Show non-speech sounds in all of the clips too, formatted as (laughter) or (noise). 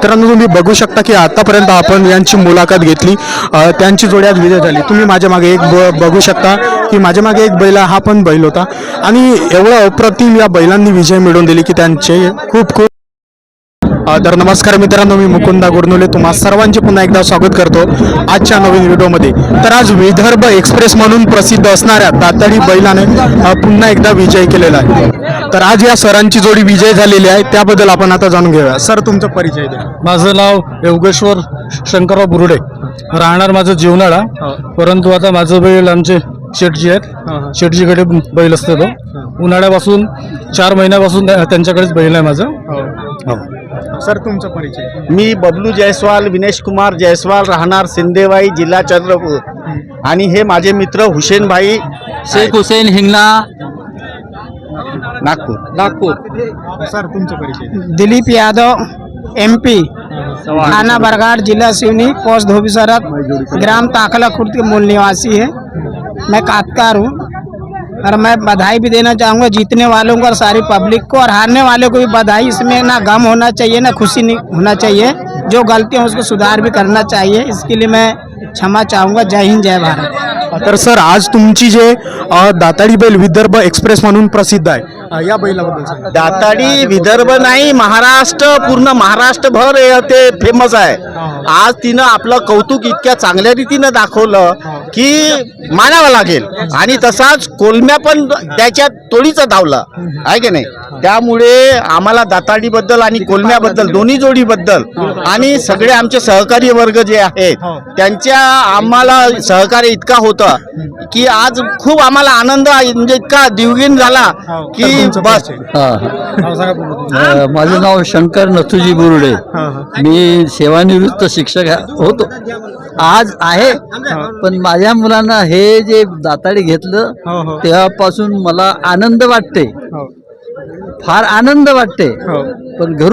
मित्रांनो तुम्ही बघू शकता की आतापर्यंत आपण यांची मुलाखत घेतली. त्यांची जोडी आज विजय झाली. तुम्ही माझ्या मागे एक ब बघू शकता की माझ्या मागे एक बैल आहे, हा पण बैल होता. आणि एवढं अप्रतिम या बैलांनी विजय मिळवून दिली की त्यांचे खूप खूप तर नमस्कार मित्रांनो मी मुकुंदा गुरनुले. तुम्हा सर्वांचे पुन्हा एकदा स्वागत करतो आजच्या नवीन व्हिडिओमध्ये. तर आज विदर्भ एक्सप्रेस म्हणून प्रसिद्ध असणाऱ्या दाताडी बैलाने पुन्हा एकदा विजय केलेला आहे. तर आज या सरांची जोडी विजय झालेली आहे त्याबद्दल आपण आता जाणून घेऊया. सर तुमचा परिचय द्या. माझं नाव योगेश्वर शंकरराव बुरुडे. राहणार माझं जीवनाळा. परंतु आता माझं बैल आमचे शेटजी हा. आहेत शेटजीकडे बैल असतो तो. उन्हाळ्यापासून चार महिन्यापासून त्या- त्यांच्याकडेच बैल आहे माझं. हो. सर तुमचा परिचय? मी बबलू जयस्वाल विनेश कुमार जयस्वाल राहणार सिंदेवाई जिल्हा चंद्रपूर. आणि हे माझे मित्र हुसेनभाई शेख हुसेन हिंगणा नागपूर. नागपूर. सर तुमचा परिचय? दिलीप यादव एमपी थाना बरघाट जिला सिवनी पोस्ट धोबी सरहद ग्राम ताखला खुर्द के मूल निवासी है। मैं कातकार हूँ और मैं बधाई भी देना चाहूँगा जीतने वालों को और सारी पब्लिक को और हारने वालों को भी बधाई। इसमें ना गम होना चाहिए, ना खुशी नहीं होना चाहिए। जो गलतियाँ उसको सुधार भी करना चाहिए। इसके लिए मैं क्षमा चाहूँगा। जय हिंद, जय भारत। तर सर आज तुमची जे दाताडी बैल विदर्भ एक्सप्रेस म्हणून प्रसिद्ध आहे. या बैलाबद्दल. दाताडी विदर्भ नाही महाराष्ट्र पूर्ण महाराष्ट्रभर ते फेमस आहे. आज तिनं आपलं कौतुक इतक्या चांगल्या रीतीनं दाखवलं की मानावं लागेल. आणि तसाच कोलम्या पण त्याच्यात तोडीचा धावला. आहे की नाही? त्यामुळे आम्हाला दाताडीबद्दल आणि कोलम्याबद्दल दोन्ही जोडीबद्दल आणि सगळे आमचे सहकारी वर्ग जे आहेत त्यांच्या आम्हाला सहकार्य इतका होता की आज खूप आम्हाला आनंद म्हणजे इतका दिवगीन झाला की तर तुमचा बस. माझं नाव शंकर नथुजी बुरुडे. मी सेवानिवृत्त शिक्षक होतो. आज आहे पण माझ्या मुलांना हे जे दाताडी हो, घेतलं हो. तेव्हापासून मला आनंद वाटते. हो. फार आनंद वाटते. हो. पण घरून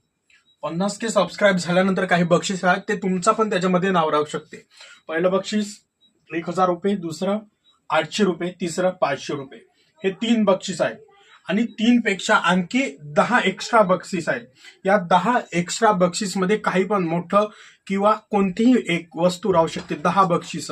पन्नास के सबस्क्राईब झाल्यानंतर काही बक्षीस आहेत ते तुमचा पण त्याच्यामध्ये नाव राहू शकते. पहिलं बक्षीस एक हजार रुपये दुसरं आठशे रुपये तिसरं पाचशे रुपये. हे तीन बक्षीस आहेत. आणि तीन पेक्षा आणखी दहा एक्स्ट्रा बक्षीस आहेत. या दहा एक्स्ट्रा बक्षीसमध्ये काही पण मोठं किंवा कोणतीही एक वस्तू राहू शकते दहा बक्षीस.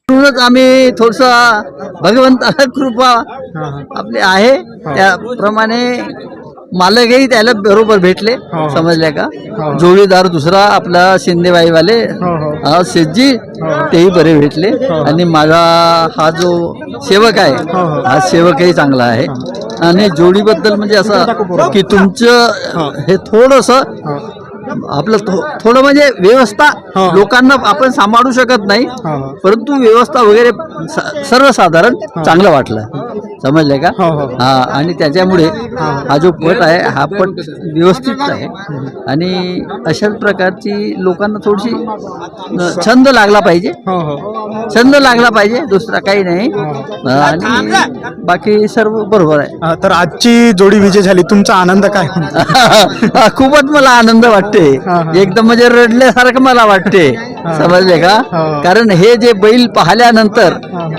म्हणूनच आम्ही थोडस भगवंताला कृपा आपली आहे. त्याप्रमाणे मालकही त्याला बरोबर भेटले समजले का? जोडीदार दुसरा आपला शिंदेबाईवाले हा शेटजी तेही बरे भेटले. आणि माझा हा जो सेवक आहे हा सेवकही चांगला आहे. आणि जोडीबद्दल म्हणजे असं की तुमचं हे. थोडस आपलं थो- थोडं म्हणजे व्यवस्था लोकांना आपण सांभाळू शकत नाही परंतु व्यवस्था वगैरे सर्वसाधारण चांगलं वाटलं. समजलं का? हा आणि त्याच्यामुळे हा. जो पट आहे हा पट व्यवस्थित आहे. आणि अशाच प्रकारची लोकांना थोडीशी छंद लागला पाहिजे. छंद लागला पाहिजे दुसरा काही नाही. आणि बाकी सर्व बरोबर आहे. तर आजची जोडी विजय झाली. तुमचा आनंद काय (laughs) खूपच मला आनंद वाटते. एकदम म्हणजे रडल्यासारखं मला वाटते. समजले का? कारण हे जे बैल पाहिल्यानंतर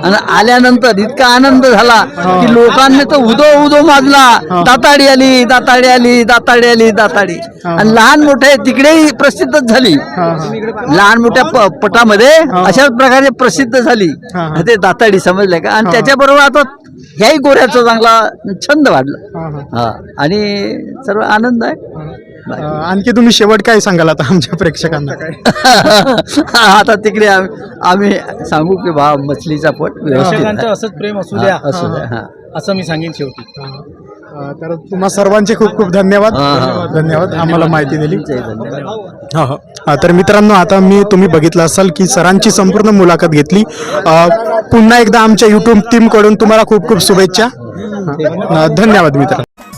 आणि आल्यानंतर इतका आनंद झाला की लोकांनी तर उदो उदो माजला. दाताडी आली दाताडी आली दाताडी आली दाताडी. आणि लहान मोठे तिकडेही प्रसिद्धच झाली. लहान मोठ्या पटामध्ये अशाच प्रकारे प्रसिद्ध झाली. ते दाताडी समजले का? आणि त्याच्याबरोबर आता ह्याही गोऱ्याचा चांगला छंद वाढला. हा आणि सर्व आनंद आहे. आणखी तुम्ही शेवट काय सांगाल आता आमच्या प्रेक्षकांना? (laughs) आता तिकडे आम्ही सांगू की बा मछलीचा पोट प्रेक्षकांचं. असंच प्रेम असू द्या. असू द्या. असं मी सांगेन शेवटी. तर तुम्हा सर्वांचे खूप खूप धन्यवाद. धन्यवाद. आम्हाला माहिती दिली. हो हो. तर मित्रांनो आता मी तुम्ही बघितलं असाल की सरांची संपूर्ण मुलाखत घेतली. पुन्हा एकदा आमच्या युट्यूब टीमकडून तुम्हाला खूप खूप शुभेच्छा. धन्यवाद मित्रांनो.